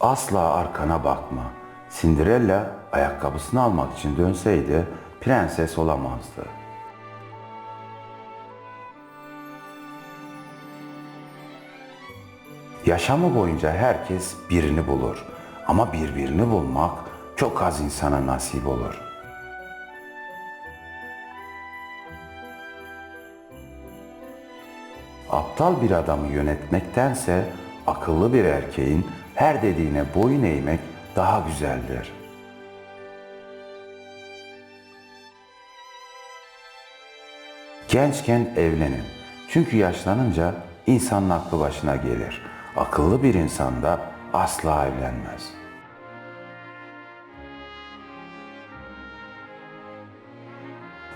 Asla arkana bakma. Cinderella ayakkabısını almak için dönseydi prenses olamazdı. Yaşamı boyunca herkes birini bulur ama birbirini bulmak çok az insana nasip olur. Aptal bir adamı yönetmektense akıllı bir erkeğin her dediğine boyun eğmek daha güzeldir. Gençken evlenin. Çünkü yaşlanınca insanın aklı başına gelir. Akıllı bir insan da asla evlenmez.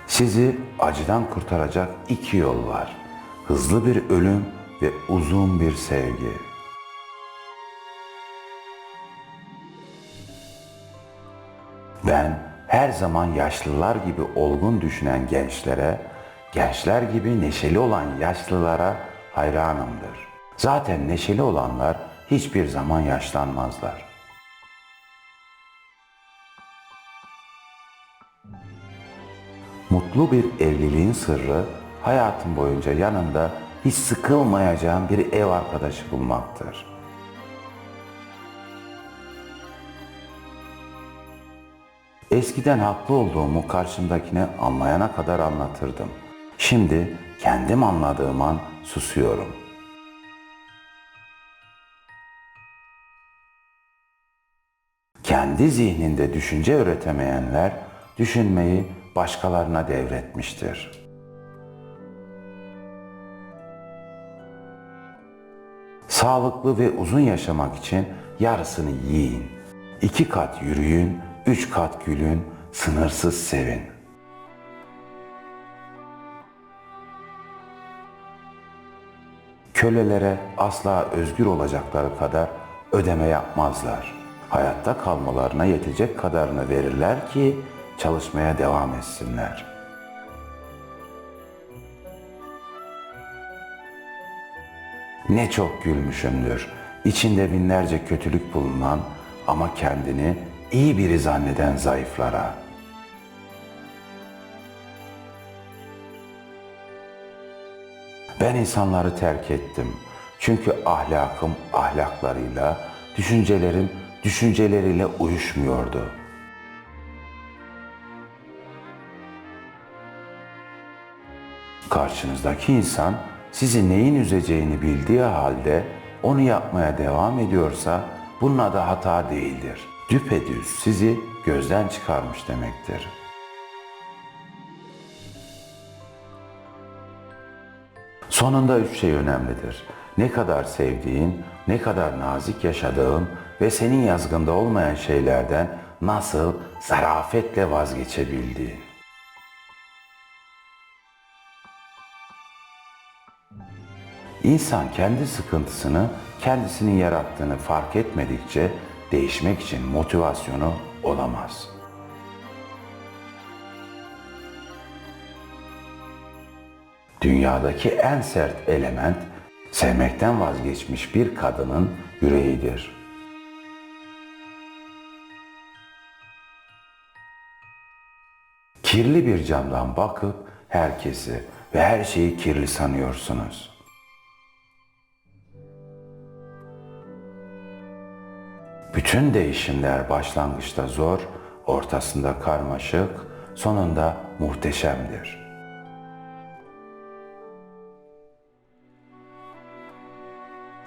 Sizi acıdan kurtaracak iki yol var. Hızlı bir ölüm ve uzun bir sevgi. Ben her zaman yaşlılar gibi olgun düşünen gençlere, gençler gibi neşeli olan yaşlılara hayranımdır. Zaten neşeli olanlar hiçbir zaman yaşlanmazlar. Mutlu bir evliliğin sırrı hayatın boyunca yanında hiç sıkılmayacağın bir ev arkadaşı bulmaktır. Eskiden haklı olduğumu karşımdakine anlayana kadar anlatırdım. Şimdi kendim anladığım an susuyorum. Kendi zihninde düşünce üretemeyenler düşünmeyi başkalarına devretmiştir. Sağlıklı ve uzun yaşamak için yarısını yiyin. İki kat yürüyün, üç kat gülün, sınırsız sevin. Kölelere asla özgür olacakları kadar ödeme yapmazlar. Hayatta kalmalarına yetecek kadarını verirler ki çalışmaya devam etsinler. Ne çok gülmüşümdür. İçinde binlerce kötülük bulunan ama kendini iyi biri zanneden zayıflara. Ben insanları terk ettim. Çünkü ahlakım ahlaklarıyla, düşüncelerim düşünceleriyle uyuşmuyordu. Karşınızdaki insan sizi neyin üzeceğini bildiği halde onu yapmaya devam ediyorsa bunun adı hata değildir. Düpedüz sizi gözden çıkarmış demektir. Sonunda üç şey önemlidir. Ne kadar sevdiğin, ne kadar nazik yaşadığın ve senin yazgında olmayan şeylerden nasıl zarafetle vazgeçebildiğin. İnsan kendi sıkıntısını kendisinin yarattığını fark etmedikçe değişmek için motivasyonu olamaz. Dünyadaki en sert element sevmekten vazgeçmiş bir kadının yüreğidir. Kirli bir camdan bakıp herkesi ve her şeyi kirli sanıyorsunuz. Bütün değişimler başlangıçta zor, ortasında karmaşık, sonunda muhteşemdir.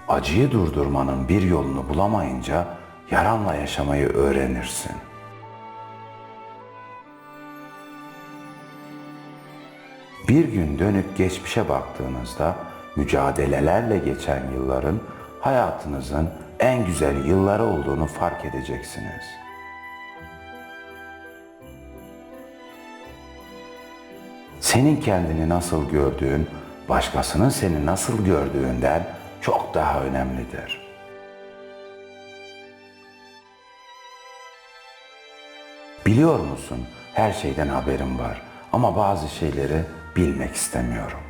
Acıyı durdurmanın bir yolunu bulamayınca yaranla yaşamayı öğrenirsin. Bir gün dönüp geçmişe baktığınızda mücadelelerle geçen yılların hayatınızın en güzel yılları olduğunu fark edeceksiniz. Senin kendini nasıl gördüğün, başkasının seni nasıl gördüğünden çok daha önemlidir. Biliyor musun? Her şeyden haberim var ama bazı şeyleri bilmek istemiyorum.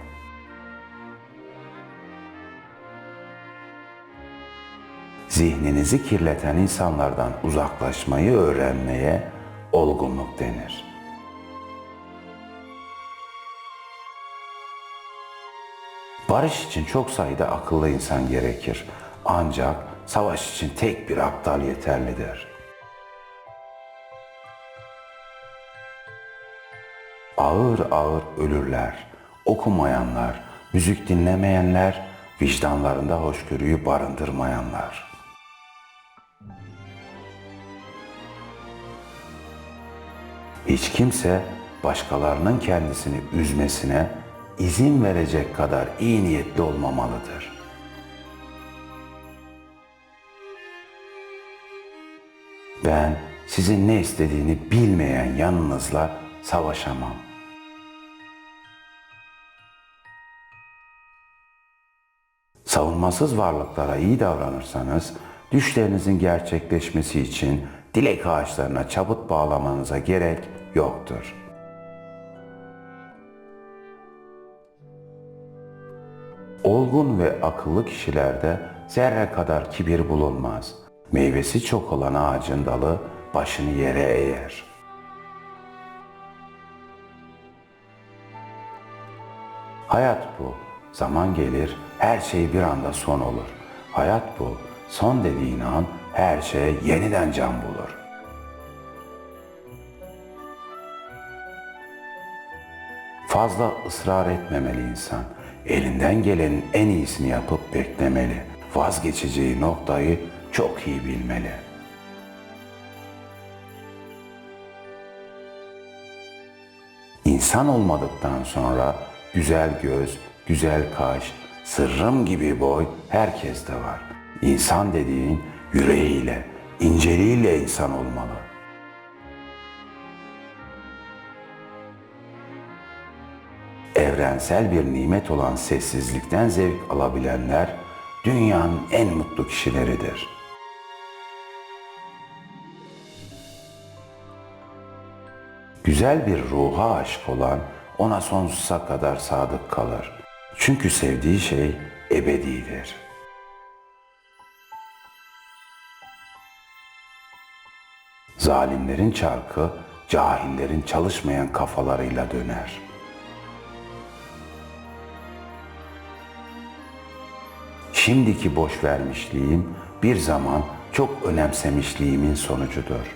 Zihninizi kirleten insanlardan uzaklaşmayı öğrenmeye olgunluk denir. Barış için çok sayıda akıllı insan gerekir. Ancak savaş için tek bir aptal yeterlidir. Ağır ağır ölürler. Okumayanlar, müzik dinlemeyenler, vicdanlarında hoşgörüyü barındırmayanlar. Hiç kimse başkalarının kendisini üzmesine izin verecek kadar iyi niyetli olmamalıdır. Ben sizin ne istediğini bilmeyen yanınızla savaşamam. Savunmasız varlıklara iyi davranırsanız düşlerinizin gerçekleşmesi için dilek ağaçlarına çabut bağlamanıza gerek yoktur. Olgun ve akıllı kişilerde zerre kadar kibir bulunmaz. Meyvesi çok olan ağacın dalı başını yere eğer. Hayat bu. Zaman gelir, her şey bir anda son olur. Hayat bu. Son dediğin an her şey yeniden can bulur. Fazla ısrar etmemeli insan. Elinden gelenin en iyisini yapıp beklemeli. Vazgeçeceği noktayı çok iyi bilmeli. İnsan olmadıktan sonra güzel göz, güzel kaş, sırrım gibi boy herkeste var. İnsan dediğin yüreğiyle, inceliğiyle insan olmalı. Evrensel bir nimet olan sessizlikten zevk alabilenler dünyanın en mutlu kişileridir. Güzel bir ruha aşık olan ona sonsuza kadar sadık kalır. Çünkü sevdiği şey ebedidir. Zalimlerin çarkı cahillerin çalışmayan kafalarıyla döner. Şimdiki boş vermişliğim bir zaman çok önemsemişliğimin sonucudur.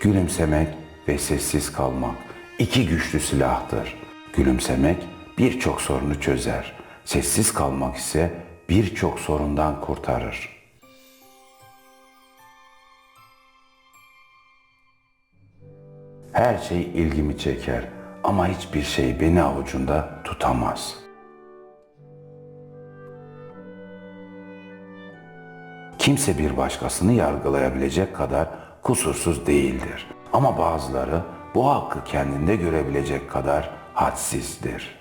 Gülümsemek ve sessiz kalmak iki güçlü silahtır. Gülümsemek birçok sorunu çözer. Sessiz kalmak ise birçok sorundan kurtarır. Her şey ilgimi çeker ama hiçbir şey beni avucunda tutamaz. Kimse bir başkasını yargılayabilecek kadar kusursuz değildir. Ama bazıları bu hakkı kendinde görebilecek kadar hadsizdir.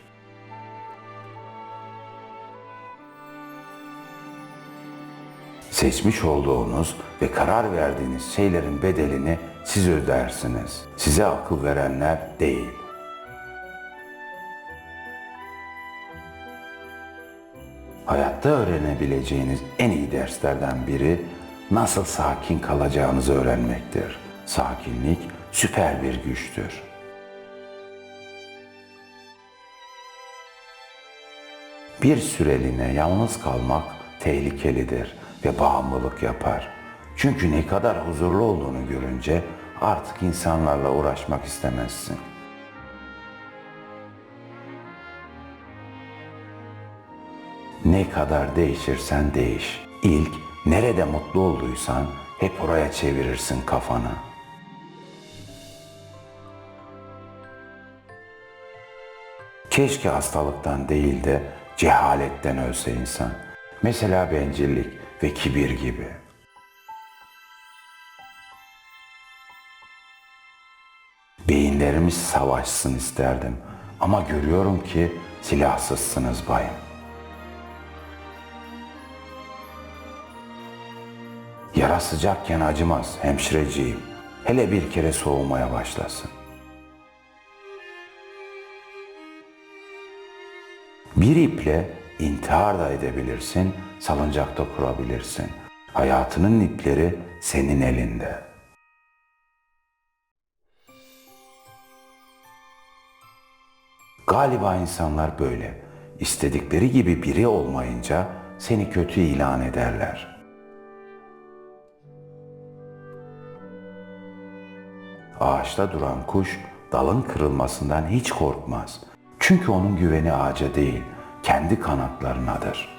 Seçmiş olduğunuz ve karar verdiğiniz şeylerin bedelini siz ödersiniz. Size akıl verenler değil. Hayatta öğrenebileceğiniz en iyi derslerden biri nasıl sakin kalacağınızı öğrenmektir. Sakinlik süper bir güçtür. Bir süreliğine yalnız kalmak tehlikelidir ve bağımlılık yapar. Çünkü ne kadar huzurlu olduğunu görünce artık insanlarla uğraşmak istemezsin. Ne kadar değişirsen değiş. İlk nerede mutlu olduysan hep oraya çevirirsin kafanı. Keşke hastalıktan değil de cehaletten ölse insan. Mesela bencillik ve kibir gibi. Beyinlerimiz savaşsın isterdim ama görüyorum ki silahsızsınız bayım. Yara sıcakken acımaz hemşireciğim. Hele bir kere soğumaya başlasın. Bir iple intihar da edebilirsin, salıncakta kurabilirsin. Hayatının ipleri senin elinde. Galiba insanlar böyle. İstedikleri gibi biri olmayınca seni kötü ilan ederler. Ağaçta duran kuş dalın kırılmasından hiç korkmaz. Çünkü onun güveni ağaca değil, kendi kanatlarınadır.